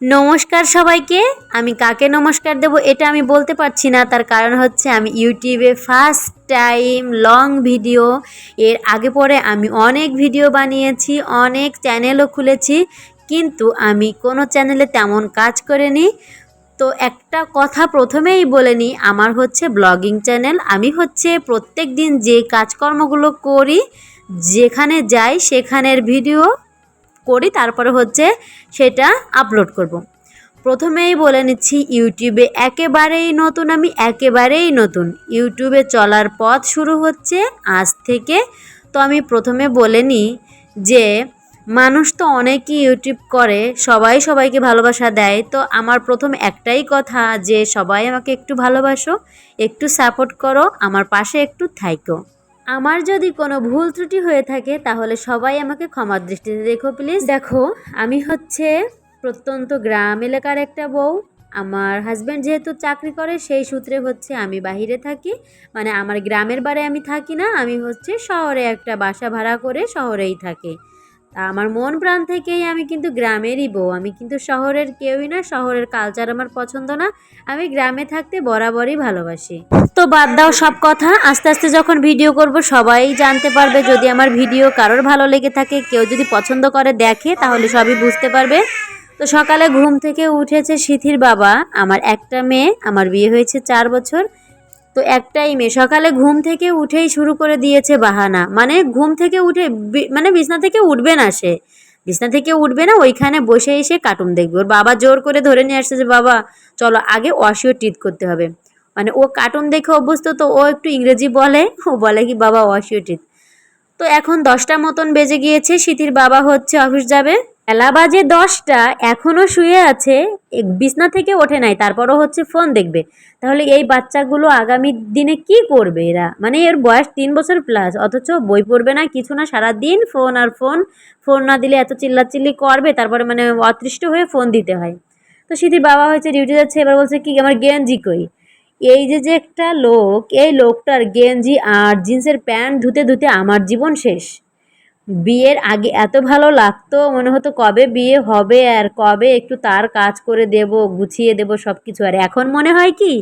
নমস্কার সবাইকে। আমি কাকে নমস্কার দেব এটা আমি বলতে পারছি না। তার কারণ হচ্ছে আমি ইউটিউবে ফার্স্ট টাইম লং ভিডিও এর আগে পরে আমি অনেক ভিডিও বানিয়েছি, অনেক চ্যানেলও খুলেছি, কিন্তু আমি কোনো চ্যানেলে তেমন কাজ করিনি। তো একটা কথা প্রথমেই বলে নিই, আমার হচ্ছে ব্লগিং চ্যানেল আমি হচ্ছে প্রত্যেক দিন যে কাজকর্মগুলো করি, যেখানে যাই সেখানের ভিডিও করি, তারপরে হচ্ছে সেটা আপলোড করব। প্রথমেই বলে নিচ্ছি, ইউটিউবে একেবারেই নতুন, আমি একেবারেই নতুন। ইউটিউবে চলার পথ শুরু হচ্ছে আজ থেকে। তো আমি প্রথমে বলে নিই যে, মানুষ তো অনেকই ইউটিউব করে, সবাই সবাইকে ভালোবাসা দেয়। তো আমার প্রথম একটাই কথা যে, সবাই আমাকে একটু ভালোবাসো, একটু সাপোর্ট করো, আমার পাশে একটু থাইকো। আমার যদি কোনো ভুল ত্রুটি হয়ে থাকে, তাহলে সবাই আমাকে ক্ষমার দৃষ্টিতে দেখো প্লিজ দেখো, আমি হচ্ছে প্রত্যন্ত গ্রাম এলাকার একটা বউ। আমার হাজব্যান্ড যেহেতু চাকরি করে, সেই সূত্রে হচ্ছে আমি বাহিরে থাকি। মানে আমার গ্রামের বাড়ি আমি থাকি না, আমি হচ্ছে শহরে একটা বাসা ভাড়া করে শহরেই থাকি। তা আমার মন প্রাণ থেকেই আমি কিন্তু গ্রামেরই বউ। আমি কিন্তু শহরের কেউই না, শহরের কালচার আমার পছন্দ না। আমি গ্রামে থাকতে বরাবরই ভালোবাসি। তো বাদ দাও সব কথা, আস্তে আস্তে যখন ভিডিও করব, সবাই জানতে পারবে যদি আমার ভিডিও কারোর ভালো লেগে থাকে, কেউ যদি পছন্দ করে দেখে, তাহলে সবই বুঝতে পারবে। তো সকালে ঘুম থেকে উঠেছে সিথির বাবা, আমার একটা মেয়ে, আমার বিয়ে হয়েছে চার বছর। তো একটাই মেয়ে। সকালে ঘুম থেকে উঠেই শুরু করে দিয়েছে বাহানা। মানে ঘুম থেকে উঠে মানে বিছনা থেকে উঠবে না সে। বিছনা থেকে উঠবে না, ওইখানে বসে এসে কার্টুন দেখবে। ওর বাবা জোর করে ধরে নিয়ে আসছে যে, বাবা, চলো আগে অসিও টিট করতে হবে। মানে ও কার্টুন দেখে অভ্যস্ত, তো ও একটু ইংরেজি বলে। ও বলে কি, বাবা, অসিও টিট তো এখন দশটা মতন বেজে গিয়েছে, সিথির বাবা হচ্ছে অফিস যাবে। বেলা বাজে দশটা এখনও শুয়ে আছে বিছনা থেকে ওঠে নাই, তারপরও হচ্ছে ফোন দেখবে। তাহলে এই বাচ্চাগুলো আগামী দিনে কি করবে এরা? মানে এর বয়স তিন বছর প্লাস অথচ বই পড়বে না, কিছু না সারা দিন ফোন আর ফোন ফোন না দিলে এত চিল্লাচিল্লি করবে, তারপরে মানে অতৃষ্ট হয়ে ফোন দিতে হয়। তো সিথির বাবা হয়েছে ডিউটি যাচ্ছে, এবার বলছে, কি, আমার গেঞ্জি কই? এই যে যে একটা লোক, এই লোকটার গেঞ্জি আর জিন্সের প্যান্ট ধুতে ধুতে আমার জীবন শেষ। বিয়ের আগে এত ভালো লাগতো, মনে হতো কবে বিয়ে হবে আর কবে একটু তার কাজ করে দেব, গুছিয়ে দেব সব কিছু আর এখন মনে হয় কি,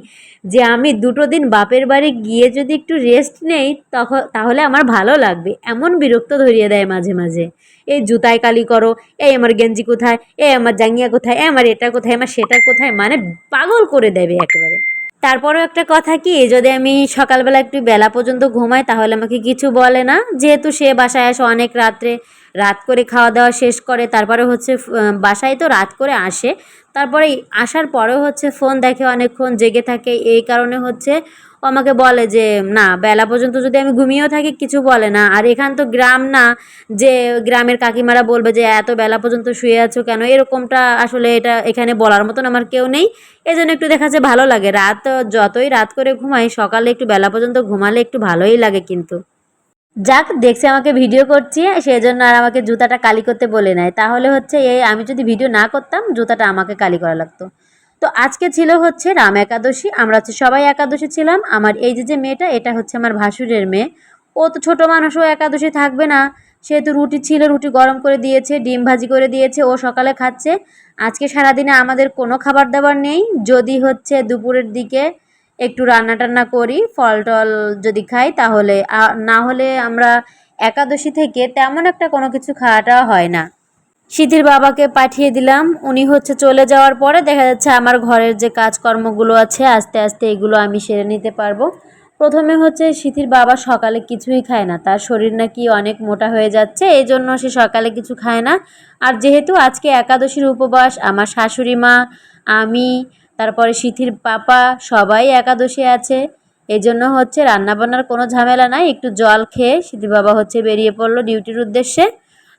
যে আমি দুটো দিন বাপের বাড়ি গিয়ে যদি একটু রেস্ট নেই তখন তাহলে আমার ভালো লাগবে। এমন বিরক্ত ধরিয়ে দেয় মাঝে মাঝে। এই জুতায় কালি করো, এই আমার গেঞ্জি কোথায়, এই আমার জাঙ্গিয়া কোথায়, এই আমার এটা কোথায় আমার সেটা কোথায় মানে পাগল করে দেবে একেবারে। তারপরেও একটা কথা কি, যদি আমি সকালবেলা একটু বেলা পর্যন্ত ঘুমাই, তাহলে আমাকে কিছু বলে না। যেহেতু সে বাসায় আসে অনেক রাত্রে, রাত করে খাওয়া দাওয়া শেষ করে, তারপরে হচ্ছে বাসায় তো রাত করে আসে। তারপরে আসার পরেও হচ্ছে ফোন দেখে অনেকক্ষণ জেগে থাকে। এই কারণে হচ্ছে আমাকে বলে যে, না, বেলা পর্যন্ত যদি আমি ঘুমিয়েও থাকি, কিছু বলে না। আর এখান তো গ্রাম না, যে গ্রামের কাকিমারা বলবে যে, এত বেলা পর্যন্ত শুয়ে আছো কেন? এরকমটা আসলে এটা এখানে বলার মতন আমার কেউ নেই। এই জন্য একটু দেখা যাচ্ছে ভালো লাগে। রাত যতই রাত করে ঘুমাই, সকালে একটু বেলা পর্যন্ত ঘুমালে একটু ভালোই লাগে কিন্তু। যাক, দেখছে আমাকে ভিডিও করছি সেই জন্য আর আমাকে জুতাটা কালি করতে বলে নেয় তাহলে হচ্ছে এই আমি যদি ভিডিও না করতাম, জুতাটা আমাকে কালি করা লাগতো। তো আজকে ছিল হচ্ছে রাম একাদশী, আমরা হচ্ছে সবাই একাদশী ছিলাম। আমার এই যে যে মেয়েটা, এটা হচ্ছে আমার ভাসুরের মেয়ে। ও তো ছোটো মানুষও একাদশী থাকবে না। সেহেতু রুটি ছিল, রুটি গরম করে দিয়েছে, ডিম ভাজি করে দিয়েছে, ও সকালে খাচ্ছে। আজকে সারাদিনে আমাদের কোনো খাবার দাবার নেই। যদি হচ্ছে দুপুরের দিকে একটু রান্না টান্না করি ফল টল যদি খাই, তাহলে না হলে আমরা একাদশী থেকে তেমন একটা কোনো কিছু খাওয়াটা হয় না। সিদ্ধির বাবাকে পাঠিয়ে দিলাম। উনি হচ্ছে চলে যাওয়ার পরে দেখা যাচ্ছে আমার ঘরের যে কাজকর্মগুলো আছে, আস্তে আস্তে এগুলো আমি সেরে নিতে পারব। প্রথমে হচ্ছে সিথির বাবা সকালে কিছুই খায় না, তার শরীর নাকি অনেক মোটা হয়ে যাচ্ছে এই জন্য সে সকালে কিছু খায় না। আর যেহেতু আজকে একাদশীর উপবাস, আমার শাশুড়ি মা, আমি, তারপরে সিথির পাপা সবাই একাদশী আছে এই জন্য হচ্ছে রান্নাবান্নার কোনো ঝামেলা নাই, একটু জল খেয়ে সিথির বাবা হচ্ছে বেরিয়ে পড়ল ডিউটির উদ্দেশ্যে।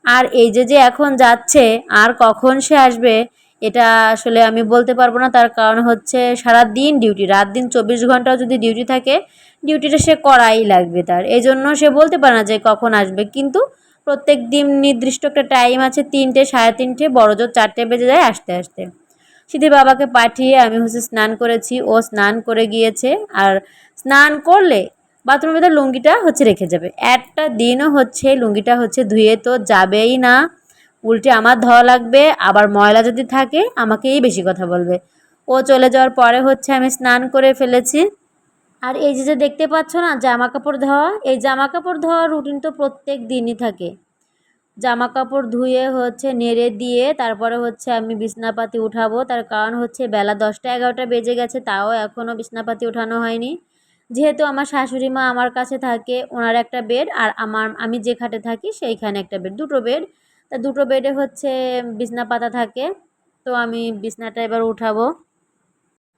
আর এই যে যে এখন যাচ্ছে, আর কখন সে আসবে, এটা আসলে আমি বলতে পারব না। তার কারণ হচ্ছে সারা দিন ডিউটি রাত দিন চব্বিশ ঘন্টাও যদি ডিউটি থাকে ডিউটিটা সে করাই লাগবে তার। এই জন্য সে বলতে পারে না যে কখন আসবে। কিন্তু প্রত্যেক দিন নির্দিষ্ট একটা টাইম আছে, তিনটে, সাড়ে তিনটে বড় জোর চারটে বেজে যায় আসতে আসতে। সিধি বাবাকে পাঠিয়ে আমি হচ্ছে স্নান করেছি। ও স্নান করে গিয়েছে। আর স্নান করলে বাথরুমের ভেতর লুঙ্গিটা হচ্ছে রেখে যাবে। একটা দিনও হচ্ছে লুঙ্গিটা হচ্ছে ধুয়ে তো যাবেই না। উল্টে আমার ধোয়া লাগবে, আবার ময়লা যদি থাকে, আমাকেই বেশি কথা বলবে। ও চলে যাওয়ার পরে হচ্ছে আমি স্নান করে ফেলেছি। আর এই যে যে দেখতে পাচ্ছ না জামা কাপড় ধোয়া, এই জামা কাপড় ধোয়ার রুটিন তো প্রত্যেক দিনই থাকে। জামা কাপড় ধুয়ে হচ্ছে নেড়ে দিয়ে তারপরে হচ্ছে আমি বিছনাপাতি উঠাবো। তার কারণ হচ্ছে বেলা দশটা এগারোটা বেজে গেছে, তাও এখনও বিছনাপাতি উঠানো হয়নি। যেহেতু আমার শাশুড়ি মা আমার কাছে থাকে, ওনার একটা বেড আর আমার, আমি যে খাটে থাকি সেইখানে একটা বেড দুটো বেড তা দুটো বেডে হচ্ছে বিছনা পাতা থাকে, তো আমি বিছনাটা এবার উঠাবো।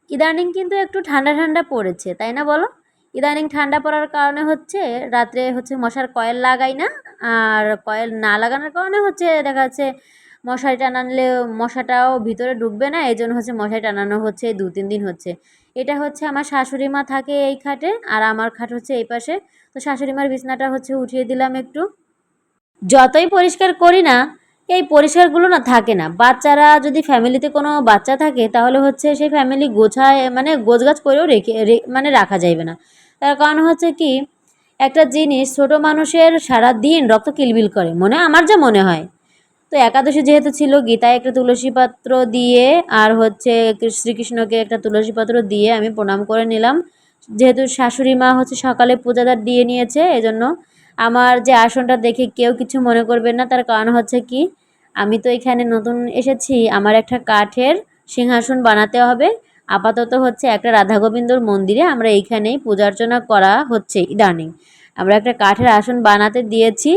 ইদানিং কিন্তু একটু ঠান্ডা ঠান্ডা পড়েছে, তাই না বলো? ইদানিং ঠান্ডা পড়ার কারণে হচ্ছে রাত্রে হচ্ছে মশার কয়েল লাগাই না, আর কয়েল না লাগানোর কারণে হচ্ছে দেখা যাচ্ছে মশারি টানানলে মশাটাও ভিতরে ঢুকবে না এই জন্য হচ্ছে মশারি টানানো হচ্ছে দু তিন দিন হচ্ছে। এটা হচ্ছে আমার শাশুড়ি মা থাকে এই খাটে আর আমার খাট হচ্ছে এই পাশে। তো শাশুড়ি মার বিছনাটা হচ্ছে উঠিয়ে দিলাম একটু। যতই পরিষ্কার করি না, এই পরিষ্কারগুলো না থাকে না। বাচ্চারা যদি ফ্যামিলিতে কোনো বাচ্চা থাকে, তাহলে হচ্ছে সেই ফ্যামিলি গোছায় মানে গোছগাছ করেও রেখে মানে রাখা যাইবে না। তার কারণ হচ্ছে কি, একটা জিনিস ছোট মানুষের সারা দিন রক্ত কিলবিল করে। মনে আমার যা মনে হয়। তো একাদশী যেহেতু ছিল, গীতায় একটা তুলসী পাত্র দিয়ে আর হচ্ছে শ্রীকৃষ্ণকে একটা তুলসী পাত্র দিয়ে আমি প্রণাম করে নিলাম। যেহেতু শাশুড়ি মা হচ্ছে সকালে পূজাদার দিয়ে নিয়েছে, এজন্য আমার যে আসনটা দেখে কেউ কিছু মনে করবে না, তার কারণ হচ্ছে কি, আমি তো এখানে নতুন এসেছি, আমার একটা কাঠের সিংহাসন বানাতে হবে। আপাতত হচ্ছে একটা রাধা গোবিন্দর মন্দিরে আমরা এইখানেই পূজা অর্চনা করা হচ্ছে ইদানিং। আমরা একটা কাঠের আসন বানাতে দিয়েছি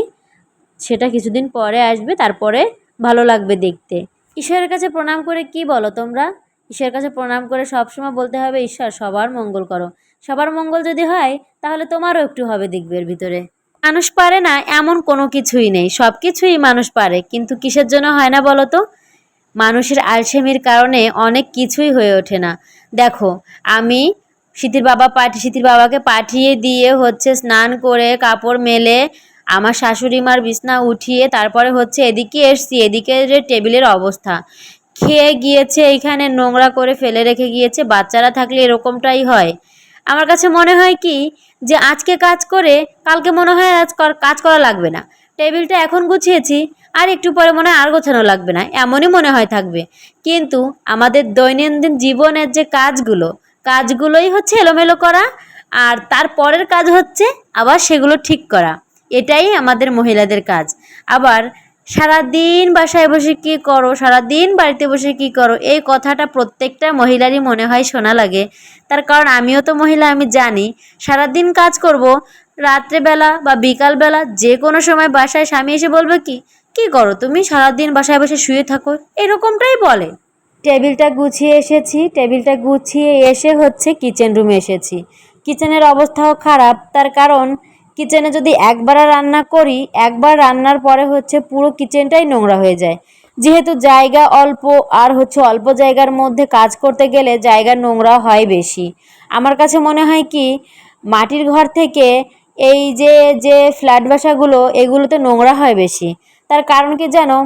সেটা কিছুদিন পরে আসবে, তারপরে ভালো লাগবে দেখতে। ঈশ্বরের কাছে প্রণাম করে কি বলো তোমরা? ঈশ্বরের কাছে প্রণাম করে সবসময় বলতে হবে, ঈশ্বর সবার মঙ্গল করো। সবার মঙ্গল যদি হয়, তাহলে তোমারও একটু হবে দেখবে এর ভিতরে। মানুষ পারে না এমন কোনো কিছুই নেই সব কিছুই মানুষ পারে, কিন্তু কিসের জন্য হয় না বলো তো? মানুষের আলসেমির কারণে অনেক কিছুই হয়ে ওঠে না। দেখো, আমি সিতির বাবা পাঠি, সিতির বাবাকে পাঠিয়ে দিয়ে হচ্ছে স্নান করে কাপড় মেলে আমার শাশুড়ি মার বিছনা উঠিয়ে তারপরে হচ্ছে এদিকে এসছি, এদিকে যে টেবিলের অবস্থা। খেয়ে গিয়েছে এইখানে নোংরা করে ফেলে রেখে গিয়েছে, বাচ্চারা থাকলে এরকমটাই হয়। আমার কাছে মনে হয় কি যে আজকে কাজ করে, কালকে মনে হয় আজ কাজ করা লাগবে না। টেবিলটা এখন গুছিয়েছি, আর একটু পরে মনে হয় আর গোছানো লাগবে না, এমনই মনে হয় থাকবে। কিন্তু আমাদের দৈনন্দিন জীবনের যে কাজগুলো, কাজগুলোই হচ্ছে এলোমেলো করা, আর তারপরের কাজ হচ্ছে আবার সেগুলো ঠিক করা। এটাই আমাদের মহিলাদের কাজ। আবার সারাদিন বাসায় বসে কি করো, সারাদিন বাড়িতে বসে কি করো, এই কথাটা প্রত্যেকটা মহিলারই মনে হয় শোনা লাগে। তার কারণ আমিও তো মহিলা, আমি জানি। সারাদিন কাজ করব, রাত্রেবেলা বা বিকালবেলা যে কোনো সময় বাসায় স্বামী এসে বলবে কি কি করো তুমি? সারাদিন বাসায় বসে শুয়ে থাকো? এরকমটাই বলে। টেবিলটা গুছিয়ে এসেছি, টেবিলটা গুছিয়ে এসে হচ্ছে কিচেন রুমে এসেছি। কিচেনের অবস্থাও খারাপ, তার কারণ কিচেনে যদি একবার রান্না করি, একবার রান্নার পরে হচ্ছে পুরো কিচেনটাই নোংরা হয়ে যায়। যেহেতু জায়গা অল্প, আর হচ্ছে অল্প জায়গার মধ্যে কাজ করতে গেলে জায়গা নোংরা হয় বেশি। আমার কাছে মনে হয় কি, মাটির ঘর থেকে এই যে যে ফ্ল্যাট বাসাগুলো, এগুলোতে নোংরা হয় বেশি। তার কারণ কি জানো?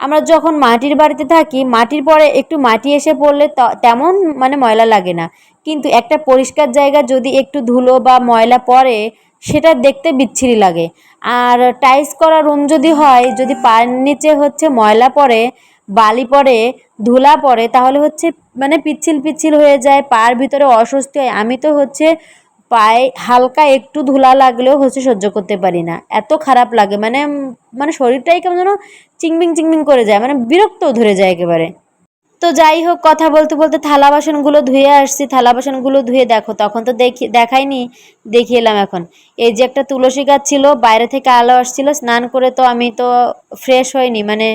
আমরা যখন মাটির বাড়িতে থাকি, মাটির পরে একটু মাটি এসে পড়লে তেমন মানে ময়লা লাগে না। কিন্তু একটা পরিষ্কার জায়গা যদি একটু ধুলো বা ময়লা পড়ে সেটা দেখতে বিচ্ছিরি লাগে। আর টাইলস করা রুম যদি হয়, যদি পায়ের নিচে হচ্ছে ময়লা পড়ে, বালি পড়ে, ধুলা পড়ে, তাহলে হচ্ছে মানে পিচ্ছিল পিচ্ছিল হয়ে যায়, পায়ের ভিতরে অস্বস্তি হয়। আমি তো হচ্ছে পায়ে হালকা একটু ধুলা লাগলেও হচ্ছে সহ্য করতে পারি না। এত খারাপ লাগে। মানে মানে শরীরটাই কেমন যেন চিংবিং চিংবিং করে যায়। মানে বিরক্ত ধরে যায় একেবারে। তো যাই হোক, কথা বলতে বলতে থালা বাসনগুলো ধুয়ে আসছি। থালা বাসনগুলো ধুয়ে দেখো, তখন তো দেখি, দেখাইনি দেখিয়ে এলাম এখন। এই যে একটা তুলসী গাছ ছিল, বাইরে থেকে আলো আসছিল, স্নান করে তো আমি তো ফ্রেশ হইনি। মানে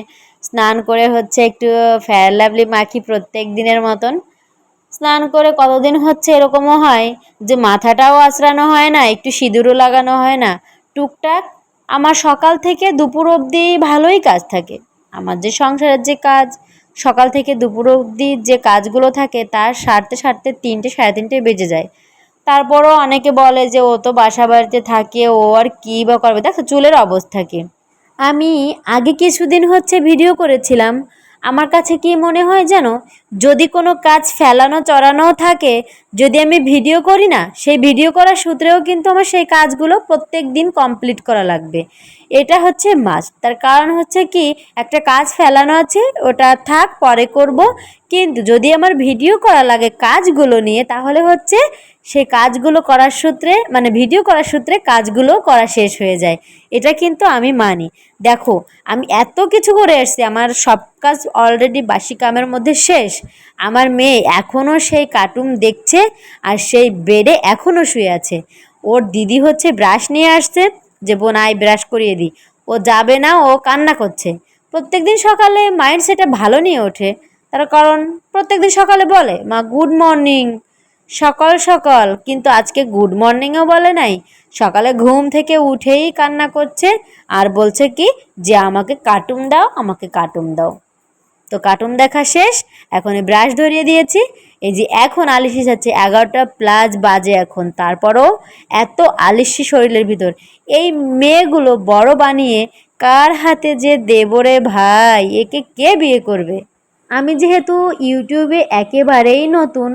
স্নান করে হচ্ছে একটু ফেয়ার লাভলি মাখি প্রত্যেক দিনের মতন। স্নান করে কতদিন হচ্ছে এরকমও হয় যে মাথাটাও আঁচড়ানো হয় না, একটু সিঁদুরও লাগানো হয় না। টুকটাক আমার সকাল থেকে দুপুর অবধি ভালোই কাজ থাকে। আমার যে সংসারের যে কাজ সকাল থেকে দুপুর অবধি যে কাজগুলো থাকে, তার সারতে সারতে তিনটে, সাড়ে তিনটে বেজে যায়। তারপরও অনেকে বলে যে, ও তো বাসা বাড়িতে থাকে, ও আর কী বা করবে? দেখো, চুলের অবস্থা কি। আমি আগে কিছুদিন হচ্ছে ভিডিও করেছিলাম আমার কাছে কি মনে হয় জানো যদি কোনো কাজ ফেলানো চড়ানো থাকে, যদি আমি ভিডিও করি না, সেই ভিডিও করার সূত্রেও কিন্তু আমার সেই কাজগুলো প্রত্যেক দিন কমপ্লিট করা লাগবে। এটা হচ্ছে মাস্ট তার কারণ হচ্ছে কি, একটা কাজ ফেলানো আছে, ওটা থাক, পরে করব। কিন্তু যদি আমার ভিডিও করা লাগে কাজগুলো নিয়ে, তাহলে হচ্ছে সেই কাজগুলো করার সূত্রে মানে ভিডিও করার সূত্রে কাজগুলো করা শেষ হয়ে যায়। এটা কিন্তু আমি মানি। দেখো, আমি এত কিছু করে এসছি, আমার সব কাজ অলরেডি বাসি কামের মধ্যে শেষ। আমার মেয়ে এখনও সেই কার্টুন দেখছে আর সেই বেডে এখনও শুয়ে আছে। ওর দিদি হচ্ছে ব্রাশ নিয়ে আসছে যে, বোন, আয় ব্রাশ করিয়ে দিই ও যাবে না, ও কান্না করছে। প্রত্যেকদিন সকালে মাইন্ড সেটা ভালো নিয়ে ওঠে। তার কারণ, প্রত্যেকদিন সকালে বলে, মা গুড মর্নিং সকাল সকাল, কিন্তু আজকে গুড মর্নিংও বলে নাই। সকালে ঘুম থেকে উঠেই কান্না করছে আর বলছে কি, যে আমাকে কার্টুন দাও, আমাকে কার্টুন দাও। তো কার্টুন দেখা শেষ, এখন ব্রাশ ধরিয়ে দিয়েছি। এই যে এখন আলিশি যাচ্ছে এগারোটা প্লাস বাজে এখন। তারপরও এত আলিশি শরীরের ভিতর। এই মেয়েগুলো বড় বানিয়ে কার হাতে যে দেবরে ভাই? একে কে বিয়ে করবে? আমি যেহেতু ইউটিউবে একেবারেই নতুন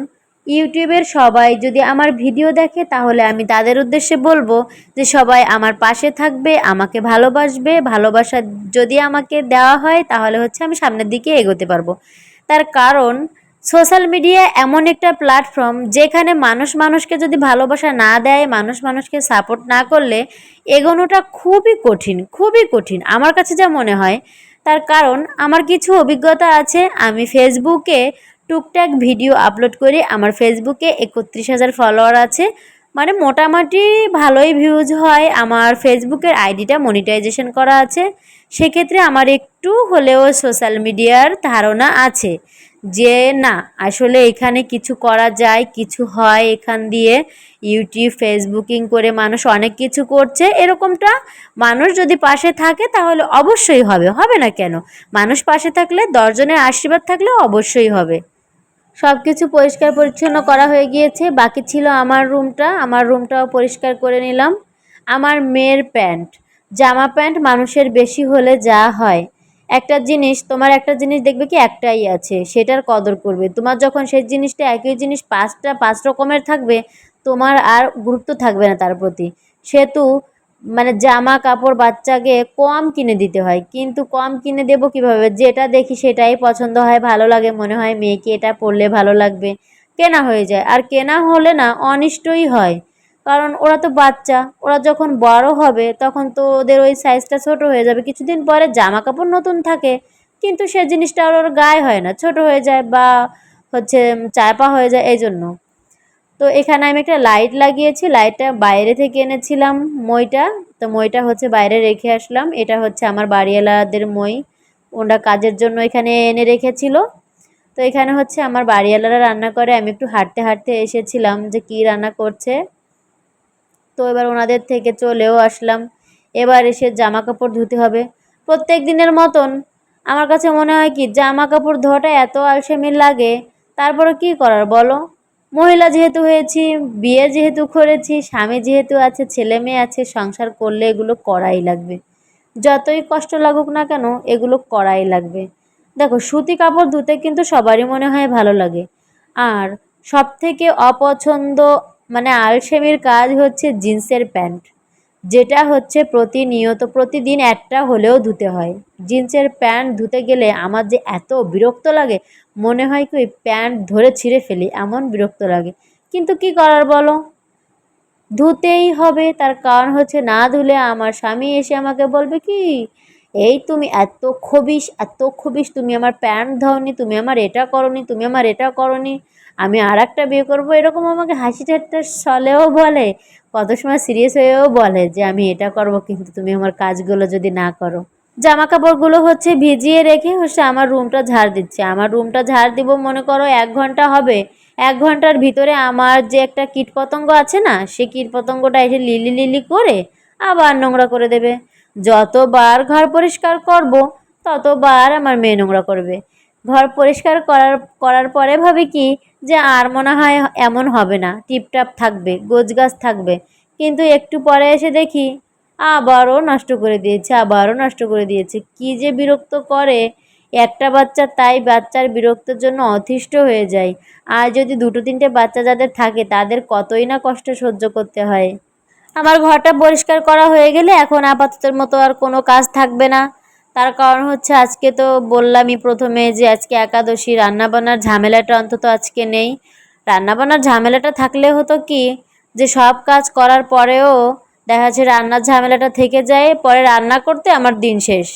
ইউটিউবের সবাই যদি আমার ভিডিও দেখে, তাহলে আমি তাদের উদ্দেশ্যে বলব যে সবাই আমার পাশে থাকবে, আমাকে ভালোবাসবে। ভালোবাসা যদি আমাকে দেওয়া হয়, তাহলে হচ্ছে আমি সামনের দিকে এগোতে পারব। তার কারণ, সোশ্যাল মিডিয়া এমন একটা প্ল্যাটফর্ম যেখানে মানুষ মানুষকে যদি ভালোবাসা না দেয়, মানুষ মানুষকে সাপোর্ট না করলে এগোনোটা খুবই কঠিন খুবই কঠিন, আমার কাছে যা মনে হয়। তার কারণ, আমার কিছু অভিজ্ঞতা আছে। আমি ফেসবুকে টুকটাক ভিডিও আপলোড করি আমার ফেসবুকে একত্রিশ হাজার ফলোয়ার আছে। মানে মোটামুটি ভালোই ভিউজ হয়। আমার ফেসবুকের আইডিটা মনিটাইজেশন করা আছে। সেক্ষেত্রে আমার একটু হলেও সোশ্যাল মিডিয়ার ধারণা আছে যে, না, আসলে এখানে কিছু করা যায়, কিছু হয় এখান দিয়ে। ইউটিউব ফেসবুকিং করে মানুষ অনেক কিছু করছে। এরকমটা মানুষ যদি পাশে থাকে তাহলে অবশ্যই হবে। হবে না কেন? মানুষ পাশে থাকলে, দশজনের আশীর্বাদ থাকলে অবশ্যই হবে। সব কিছু পরিষ্কার পরিচ্ছন্ন করা হয়ে গিয়েছে। বাকি ছিল আমার রুমটা। আমার রুমটাও পরিষ্কার করে নিলাম। আমার মেয়ের প্যান্ট। জামা প্যান্ট মানুষের বেশি হলে যা হয়। একটা জিনিস, তোমার একটা জিনিস দেখবে কি? একটাই আছে। সেটার কদর করবে। তোমার যখন সেই জিনিসটা, একই জিনিস পাঁচটা, পাঁচ রকমের থাকবে, তোমার আর গুরুত্ব থাকবে না তার প্রতি। সেহেতু মানে জামা কাপড় বাচ্চাকে কম কিনে দিতে হয়। কিন্তু কম কিনে দেবো কীভাবে? যেটা দেখি সেটাই পছন্দ হয়, ভালো লাগে মনে হয় মেয়েকে এটা পরলে ভালো লাগবে। কেনা হয়ে যায়। আর কেনা হলে না অনিষ্টই হয়। কারণ ওরা তো বাচ্চা, ওরা যখন বড় হবে তখন তো ওদের ওই সাইজটা ছোট হয়ে যাবে। কিছুদিন পরে জামা কাপড় নতুন থাকে, কিন্তু সে জিনিসটা ওর গায়ে হয় না। ছোট হয়ে যায় বা হচ্ছে চাপা হয়ে যায় এই জন্য তো এখানে আমি একটা লাইট লাগিয়েছি লাইটটা বাইরে থেকে এনেছিলাম মইটা। তো মইটা হচ্ছে বাইরে রেখে আসলাম। এটা হচ্ছে আমার বাড়িওয়ালাদের মই। ওরা কাজের জন্য এখানে এনে রেখেছিল। তো এখানে হচ্ছে আমার বাড়িওয়ালারা রান্না করে। আমি একটু হাঁটতে হাঁটতে এসেছিলাম যে কি রান্না করছে। তো এবার ওনাদের থেকে চলেও আসলাম। এবার এসে জামা কাপড় ধুতে হবে। প্রত্যেক দিনের মতন। আমার কাছে মনে হয় কি জামা কাপড় ধোয়াটা এত আলসেমির লাগে। তারপরে কি করার বলো? মহিলা যেহেতু হয়েছি, বিয়ে যেহেতু করেছি, স্বামী যেহেতু আছে, ছেলে মেয়ে আছে, সংসার করলে এগুলো করাই লাগবে। যতই কষ্ট লাগুক না কেন, এগুলো করাই লাগবে। দেখো, সুতি কাপড় ধুতে কিন্তু সবারই মনে হয় ভালো লাগে। আর সব থেকে অপছন্দ মানে আলসেমির কাজ হচ্ছে জিন্সের প্যান্ট। যেটা হচ্ছে প্রতিনিয়ত, প্রতিদিন একটা হলেও ধুতে হয়। জিন্সের প্যান্ট ধুতে গেলে আমার যে এত বিরক্ত লাগে মনে হয় কি ওই প্যান্ট ধরে ছিঁড়ে ফেলি, এমন বিরক্ত লাগে। কিন্তু কি করার বলো? ধুতেই হবে, তার কারণ হচ্ছে না ধুলে আমার স্বামী এসে আমাকে বলবে কি, এই তুমি এত খবিস এত খবিস তুমি আমার প্যান্ট ধাওনি তুমি আমার এটা করনি, তুমি আমার এটা করনি। আমি আর একটা বিয়ে করব, এরকম আমাকে হাসি ঠাট্টা চলেও বলে, কত সময় সিরিয়াস হয়েও বলে যে, আমি এটা করব, কিন্তু তুমি আমার কাজগুলো যদি না করো। জামা কাপড়গুলো হচ্ছে ভিজিয়ে রেখে হচ্ছে আমার রুমটা ঝাড় দিচ্ছে। আমার রুমটা ঝাড় দিব মনে করো এক ঘণ্টা হবে। এক ঘণ্টার ভিতরে আমার যে একটা কীটপতঙ্গ আছে না সে কীটপতঙ্গটা এসে লিলি লিলি করে আবার নোংরা করে দেবে। যতবার ঘর পরিষ্কার করব, ততবার আমার মেয়ে নোংরা করবে। ঘর পরিষ্কার করার করার পরে ভাবে কি যে আর মনে হয় এমন হবে না, টিপটাপ থাকবে, গোছগাছ থাকবে। কিন্তু একটু পরে এসে দেখি আবারও নষ্ট করে দিয়েছে, আবারও নষ্ট করে দিয়েছে। কি যে বিরক্ত করে, একটা বাচ্চা তাই বাচ্চার বিরক্তের জন্য অতিষ্ঠ হয়ে যায়। আর যদি দুটো তিনটে বাচ্চা যাদের থাকে, তাদের কতই না কষ্ট সহ্য করতে হয়। আমার ঘরটা পরিষ্কার করা হয়ে গেলে এখন আপাততের মতো আর কোনো কাজ থাকবে না। তার কারণ হচ্ছে, আজকে তো বললামই প্রথমে যে আজকে একাদশী, রান্নাবান্নার ঝামেলাটা অন্তত আজকে নেই। রান্নাবান্নার ঝামেলাটা থাকলে হতো কি, যে সব কাজ করার পরেও দেখা যাচ্ছে রান্নার ঝামেলাটা থেকে যায়, পরে রান্না করতে আমার দিন শেষ।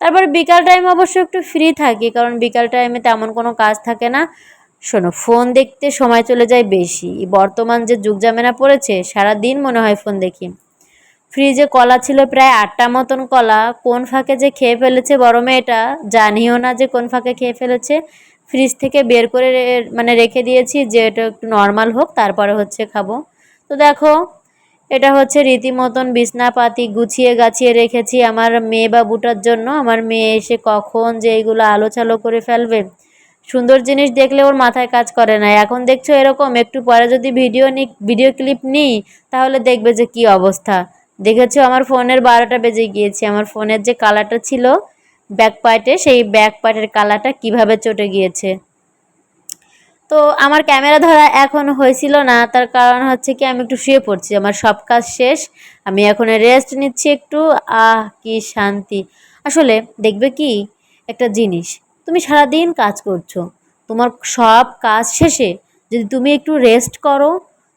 তারপর বিকাল টাইম অবশ্য একটু ফ্রি থাকি, কারণ বিকাল টাইমে তেমন কোনো কাজ থাকে না। শোনো ফোন দেখতে সময় চলে যায় বেশি। বর্তমান যে যুগ জামেনা পড়েছে সারা দিন মনে হয় ফোন দেখি। ফ্রিজে কলা ছিল প্রায় আটটা মতন কলা, কোন ফাঁকে যে খেয়ে ফেলেছে বড় মেয়েটা জানিও না যে কোন ফাঁকে খেয়ে ফেলেছে। ফ্রিজ থেকে বের করে মানে রেখে দিয়েছি যে এটা একটু নর্মাল হোক, তারপরে হচ্ছে খাব। তো দেখো এটা হচ্ছে রীতিমতন বিছনাপাতি গুছিয়ে গাছিয়ে রেখেছি আমার মেয়ে বাবুটার জন্য। আমার মেয়ে এসে কখন যে এইগুলো আলোচালো করে ফেলবে। সুন্দর জিনিস দেখলে ওর মাথায় কাজ করে না। এখন দেখছ এরকম, একটু পরে যদি ভিডিও নি ভিডিও ক্লিপ নিই, তাহলে দেখবে যে কি অবস্থা। দেখেছ আমার ফোনের বারোটা বেজে গিয়েছে। আমার ফোনের যে কালারটা ছিল ব্যাক পার্টে সেই ব্যাক পার্টের কালারটা কীভাবে চটে গিয়েছে। তো আমার ক্যামেরা ধরা এখন হয়েছিল না, তার কারণ হচ্ছে কি আমি একটু শুয়ে পড়ছি, আমার সব কাজ শেষ, আমি এখন রেস্ট নিচ্ছি একটু, আহ, কি শান্তি। আসলে দেখবে কি, একটা জিনিস, তুমি সারাদিন কাজ করছ, তোমার সব কাজ শেষে যদি তুমি একটু রেস্ট করো,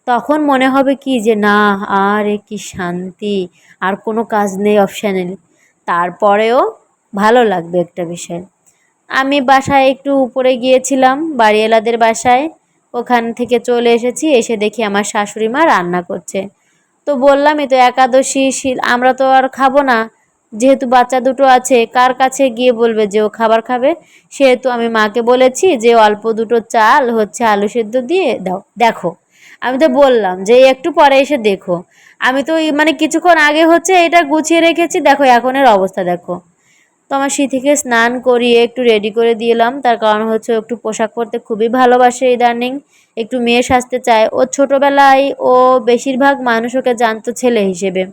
তখন মনে হবে কি যে না, আরে কি শান্তি, আর কোনো কাজ নেই অপশানে তারপরেও ভালো লাগবে একটা বিষয়। আমি বাসায় একটু উপরে গিয়েছিলাম, বাড়িওয়ালাদের বাসায়। ওখান থেকে চলে এসেছি, এসে দেখি আমার শাশুড়ি মা রান্না করছে। তো বললামই, তো একাদশী আমরা তো আর খাব না। যেহেতু বাচ্চা দুটো আছে, কার কাছে গিয়ে বলবে যে ও খাবার খাবে? সেহেতু আমি মাকে বলেছি যে, অল্প দুটো চাল, হচ্ছে আলু সেদ্ধ দিয়ে দাও, দেখো। আমি তো বললাম যে, একটু পরে এসে দেখো। আমি তো মানে কিছুক্ষণ আগে হচ্ছে এটা গুছিয়ে রেখেছি, দেখো এখনের অবস্থা, দেখো। তো আমার সিথিকে স্নান করিয়ে একটু রেডি করে দিলাম। তার কারণ হচ্ছে একটু পোশাক পরতে খুবই ভালোবাসে ইদানিং একটু মেয়ে সাজতে চায়। ও ছোটোবেলায় ও বেশিরভাগ মানুষ ওকে জানতো ছেলে হিসেবে।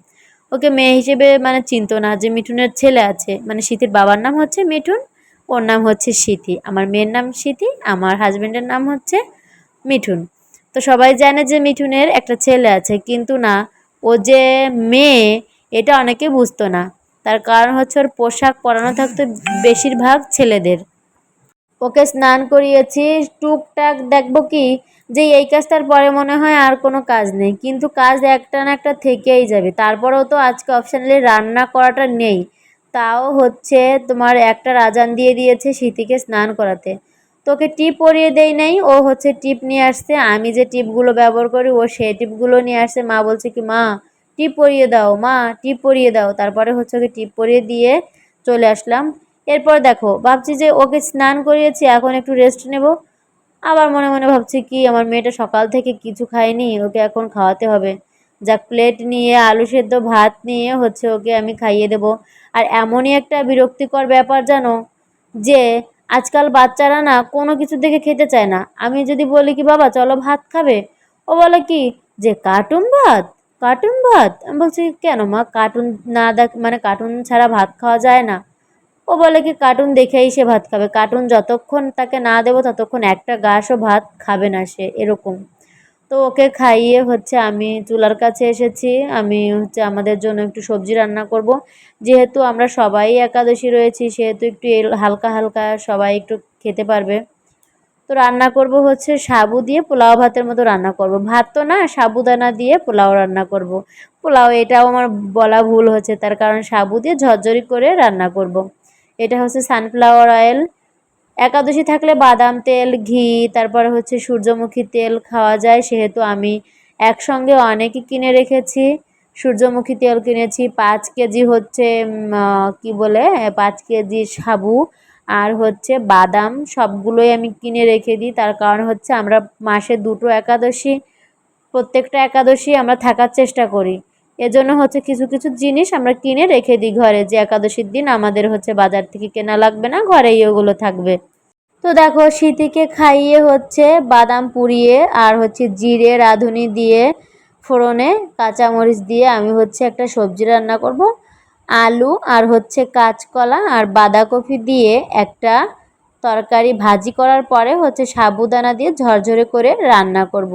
ওকে মেয়ে হিসেবে মানে চিনতো না যে মিঠুনের ছেলে আছে। মানে সিথির বাবার নাম হচ্ছে মিঠুন, ওর নাম হচ্ছে সিথি আমার মেয়ের নাম সিথি আমার হাজবেন্ডের নাম হচ্ছে মিঠুন। তো সবাই জানে যে মিঠুনের একটা ছেলে আছে। কিন্তু না, ও যে মেয়ে, এটা অনেকে বুঝতো না। তার কারণ হচ্ছে ওর পোশাক পরানো থাকতো বেশিরভাগ ছেলেদের। ওকে স্নান করিয়েছি, টুকটাক দেখব কি যে এই কাজটার পরে মনে হয় আর কোনো কাজ নেই। কিন্তু কাজ একটা না একটা থেকেই যাবে। তারপরেও তো আজকে অপশানালি রান্না করাটা নেই। তাও হচ্ছে তোমার একটা রাজান দিয়ে দিয়েছে শীতিকে স্নান করাতে। তোকে টিপ পরিয়ে দেই নাই, ও হচ্ছে টিপ নিয়ে আসছে। আমি যে টিপগুলো ব্যবহার করি, ও সেই টিপগুলো নিয়ে আসছে। মা বলছে কি, মা টিপ পরিয়ে দাও, মা, টিপ পরিয়ে দাও। তারপরে হচ্ছে ওকে টিপ পরিয়ে দিয়ে চলে আসলাম। এরপর দেখো, ভাবছি যে ওকে স্নান করিয়েছি, এখন একটু রেস্ট নেব। আবার মনে মনে ভাবছি কি, আমার মেয়েটা সকাল থেকে কিছু খায়নি, ওকে এখন খাওয়াতে হবে। যাক প্লেট নিয়ে, আলু সেদ্ধ, ভাত নিয়ে হচ্ছে ওকে আমি খাইয়ে দেব। আর এমনই একটা বিরক্তিকর ব্যাপার জানো যে, আজকাল বাচ্চারা না কোনো কিছু দেখে খেতে চায় না। আমি যদি বলি কি, বাবা, চলো ভাত খাবে? ও বলে কি, যে কার্টুন ভাত? কার্টুন ভাত? আমি বলছি, কেন মা? কার্টুন না দেখ মানে কার্টুন ছাড়া ভাত খাওয়া যায় না। ও বলে কি, কার্টুন দেখেই সে ভাত খাবে। কার্টুন যতক্ষণ তাকে না দেবো, ততক্ষণ একটা গাছও ভাত খাবে না সে, এরকম। তো ওকে খাইয়ে হচ্ছে আমি চুলার কাছে এসেছি। আমি হচ্ছে আমাদের জন্য একটু সবজি রান্না করব। যেহেতু আমরা সবাই একাদশী রয়েছি, সেহেতু একটু হালকা হালকা সবাই একটু খেতে পারবে। তো রান্না করব হচ্ছে সাবু দিয়ে পোলাও ভাতের মতো রান্না করব। ভাত তো না, সাবুদানা দিয়ে পোলাও রান্না করব। পোলাও এটাও আমার বলা ভুল হচ্ছে, তার কারণ সাবু দিয়ে ঝরঝরি করে রান্না করব। এটা হচ্ছে সানফ্লাওয়ার অয়েল একাদশী থাকলে বাদাম তেল, ঘি, তারপরে হচ্ছে সূর্যমুখী তেল খাওয়া যায়, সেহেতু আমি একসঙ্গে অনেকই কিনে রেখেছি। সূর্যমুখী তেল কিনেছি, পাঁচ কেজি হচ্ছে কি বলে, পাঁচ কেজি সাবু। আর হচ্ছে বাদাম সবগুলোই আমি কিনে রেখে দিই। তার কারণ হচ্ছে আমরা মাসে দুটো একাদশী, প্রত্যেকটা একাদশী আমরা থাকার চেষ্টা করি। এজন্য হচ্ছে কিছু কিছু জিনিস আমরা কিনে রেখে দিই ঘরে। যে একাদশীর দিন আমাদের হচ্ছে বাজার থেকে কেনা লাগবে না, ঘরেই ওগুলো থাকবে। তো দেখো শীতিকে খাইয়ে হচ্ছে বাদাম পুড়িয়ে আর হচ্ছে জিরে, রাঁধুনি দিয়ে ফোড়নে, কাঁচামরিচ দিয়ে আমি হচ্ছে একটা সবজি রান্না করব। আলু আর হচ্ছে কাঁচকলা আর বাঁধাকপি দিয়ে একটা তরকারি ভাজি করার পরে হচ্ছে সাবুদানা দিয়ে ঝরঝরে করে রান্না করব।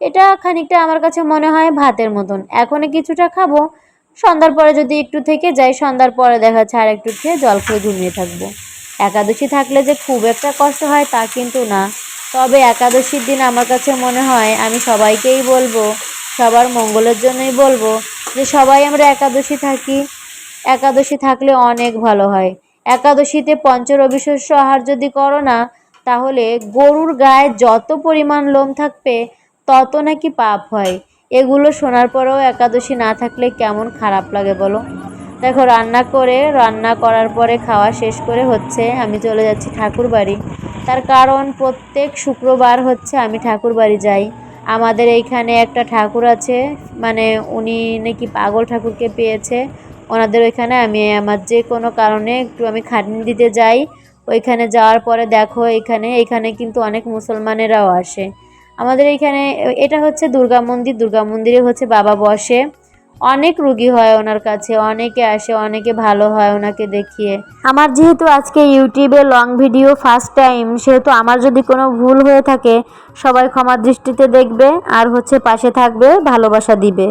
এটা খানিকটা আমার কাছে মনে হয় ভাতের মতন। এখনই কিছুটা খাব। সন্ধ্যার পরে যদি একটু থেকে যাই, সন্ধ্যার পরে দেখা যাচ্ছে আর একটু খেয়ে জল খেয়ে ঘুমিয়ে থাকব। একাদশী থাকলে যে খুব একটা কষ্ট হয় তা কিন্তু না। তবে একাদশীর দিন আমার কাছে মনে হয় আমি সবাইকেই বলব, সবার মঙ্গলের জন্যই বলব যে সবাই আমরা একাদশী থাকি। একাদশী থাকলে অনেক ভালো হয়। একাদশীতে পঞ্চরবি শস্য আহার যদি করো না, তাহলে গরুর গায়ে যত পরিমাণ লোম থাকবে, তত নাকি পাপ হয়। এগুলো শোনার পরেও একাদশী না থাকলে কেমন খারাপ লাগে বলো? দেখো, রান্না করে, রান্না করার পরে খাওয়া শেষ করে হচ্ছে আমি চলে যাচ্ছি ঠাকুর বাড়ি। তার কারণ প্রত্যেক শুক্রবার হচ্ছে আমি ঠাকুর বাড়ি যাই। আমাদের এইখানে একটা ঠাকুর আছে মানে উনি নাকি পাগল ঠাকুরকে পেয়েছে। ওনাদের ওইখানে আমি আমার যে কোনো কারণে একটু আমি খাটনি দিতে যাই। ওইখানে যাওয়ার পরে দেখো এখানে এখানে কিন্তু অনেক মুসলমানেরাও আসে। আমাদের এইখানে এটা হচ্ছে দুর্গা মন্দির, দুর্গা মন্দিরে হচ্ছে বাবা বসে। অনেক রুগী হয় ওনার কাছে, অনেকে আসে, অনেকে ভালো হয় ওনাকে দেখিয়ে। আমার যেহেতু আজকে ইউটিউবে লং ভিডিও ফার্স্ট টাইম সেহেতু আমার যদি কোনো ভুল হয়ে থাকে, সবাই ক্ষমার দৃষ্টিতে দেখবে আর হচ্ছে পাশে থাকবে, ভালোবাসা দিবে।